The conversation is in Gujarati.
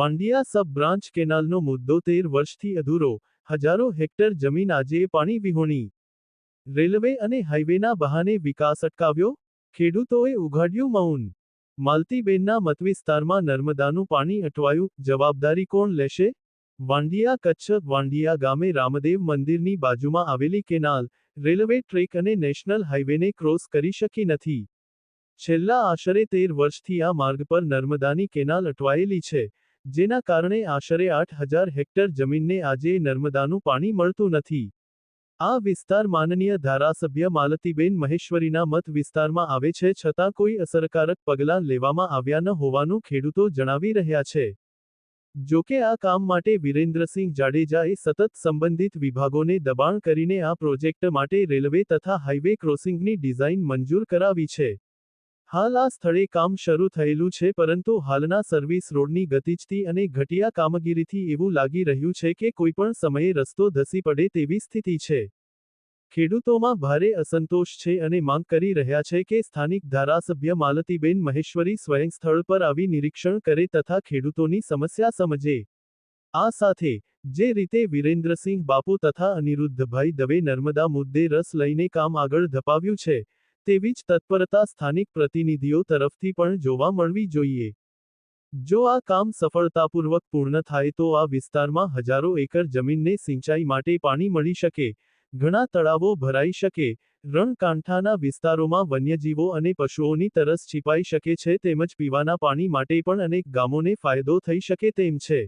વાંડિયા સબ બ્રાન્ચ કેનાલનો મુદ્દો તેર વર્ષથી અધૂરો. હજારો હેક્ટર જમીન આજે પાણી વિહોણી. રેલવે અને હાઇવેના બહાને વિકાસ અટકાવ્યો. ખેડૂતોએ ઉઘાડ્યું મૌન. માલતીબેનના મતવિસ્તારમાં નર્મદાનું પાણી અટવાયું. જવાબદારી કોણ લેશે? વાંડિયા કચ્છ, વાંડિયા ગામે રામદેવ મંદિરની બાજુમાં આવેલી કેનાલ. રેલવે ટ્રેક અને નેશનલ હાઇવેને ક્રોસ કરી શકી નથી. છેલ્લા આશરે તેર વર્ષથી આ માર્ગ પર નર્મદાની કેનાલ અટવાયેલી છે. જેના કારણે આશરે આઠ હજાર હેક્ટર જમીનને આજે નર્મદાનું પાણી મળતું નથી. આ વિસ્તાર માનનીય ધારાસભ્ય માલતીબેન મહેશ્વરીના મત વિસ્તારમાં આવે છે છતાં કોઈ અસરકારક પગલાં લેવામાં આવ્યા ન હોવાનું ખેડૂતો જણાવી રહ્યા છે. જોકે આ કામ માટે વિરેન્દ્રસિંહ જાડેજાએ સતત સંબંધિત વિભાગોને દબાણ કરીને આ પ્રોજેક્ટ માટે રેલવે તથા હાઇવે ક્રોસિંગની ડિઝાઇન મંજૂર કરાવી છે. હાલ આ સ્થળે કામ શરૂ થયેલું છે, પરંતુ હાલના સર્વિસ રોડની ગતિજથી અને ઘટિયા કામગીરીથી એવું લાગી રહ્યું છે કે કોઈપણ સમયે રસ્તો ધસી પડે તેવી સ્થિતિ છે. ખેડૂતોમાં ભારે અસંતોષ છે અને માંગ કરી રહ્યા છે કે સ્થાનિક ધારાસભ્ય માલતીબેન મહેશ્વરી સ્વયં સ્થળ પર આવી નિરીક્ષણ કરે તથા ખેડૂતોની સમસ્યા સમજે. આ સાથે, જે રીતે વિરેન્દ્રસિંહ બાપુ તથા અનિરુદ્ધભાઈ દવે નર્મદા મુદ્દે રસ લઈને કામ આગળ ધપાવ્યું છે તેવી જ તત્પરતા સ્થાનિક પ્રતિનિધિઓ તરફથી પણ જોવા મળવી જોઈએ. જો આ કામ સફળતાપૂર્વક પૂર્ણ થાય તો આ વિસ્તારમાં હજારો એકર જમીનને સિંચાઈ માટે પાણી મળી શકે, ઘણા તળાવો ભરાઈ શકે, રણકાંઠાના વિસ્તારોમાં વન્યજીવો અને પશુઓની તરસ છીપાઈ શકે છે તેમજ પીવાના પાણી માટે પણ અનેક ગામોને ફાયદો થઈ શકે તેમ છે.